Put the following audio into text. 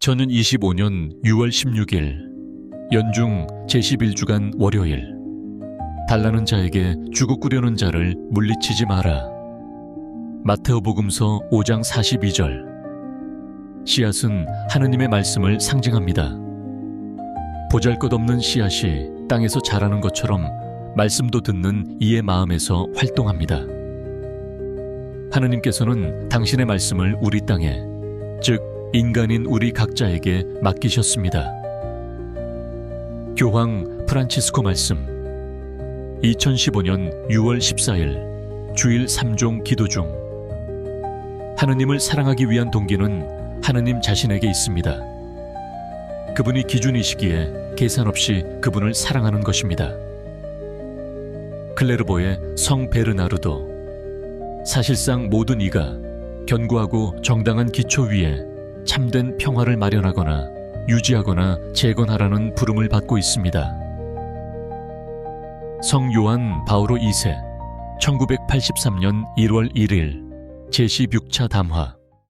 2025년 6월 16일 연중 제11주간 월요일 달라는 자에게 주고 꾸려는 자를 물리치지 마라. 마테오복음서 5장 42절 씨앗은 하느님의 말씀을 상징합니다. 보잘것없는 씨앗이 땅에서 자라는 것처럼 말씀도 듣는 이의 마음에서 활동합니다. 하느님께서는 당신의 말씀을 우리 땅에 즉 인간인 우리 각자에게 맡기셨습니다. 교황 프란치스코 말씀 2015년 6월 14일 주일 3종 기도 중 하느님을 사랑하기 위한 동기는 하느님 자신에게 있습니다. 그분이 기준이시기에 계산 없이 그분을 사랑하는 것입니다. 클레르보의 성 베르나르도 사실상 모든 이가 견고하고 정당한 기초 위에 참된 평화를 마련하거나 유지하거나 재건하라는 부름을 받고 있습니다. 성 요한 바오로 2세 1983년 1월 1일 제16차 담화